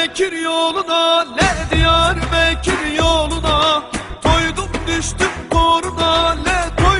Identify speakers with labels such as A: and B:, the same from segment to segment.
A: Bekir yoluna le diyar Bekir yoluna? Koydum düştüm koruna le koydum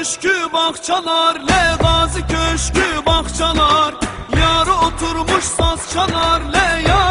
A: köşkü bahçalar Le Gazi köşkü bahçalar. Yar oturmuş saz çalar Le yar